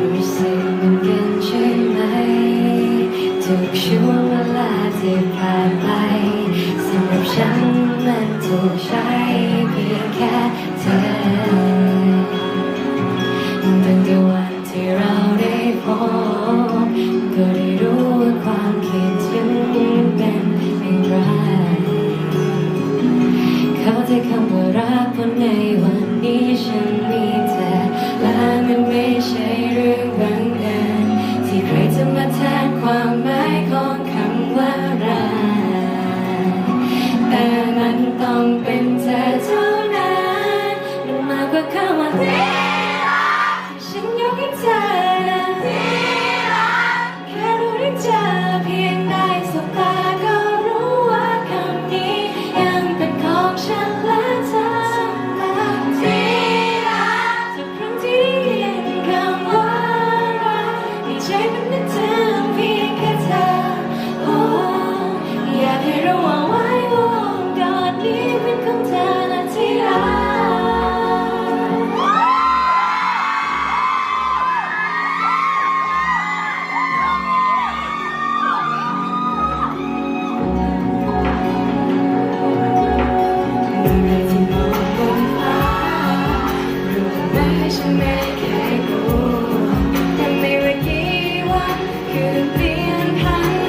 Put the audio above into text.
รู้สึกเหมือนกันใช่ไหมทุกช่วงเวลาที่ผ่านไปสำหรับฉันมันถูกใช้ ต้องเป็นเธอเท่านั้นมันมากกว่าคำว่าที่รักฉันยกให้เธอที่รักแค่รู้ได้เจอเพียงได้สบตาก็รู้ว่าคำนี้ ยังเป็นของฉันและเธอที่รักทุกรั้งที่ได้ยินคำว่ารักในใจมันนึกเธอเพียงแค่เธออยากให้รู้ว่า Being high.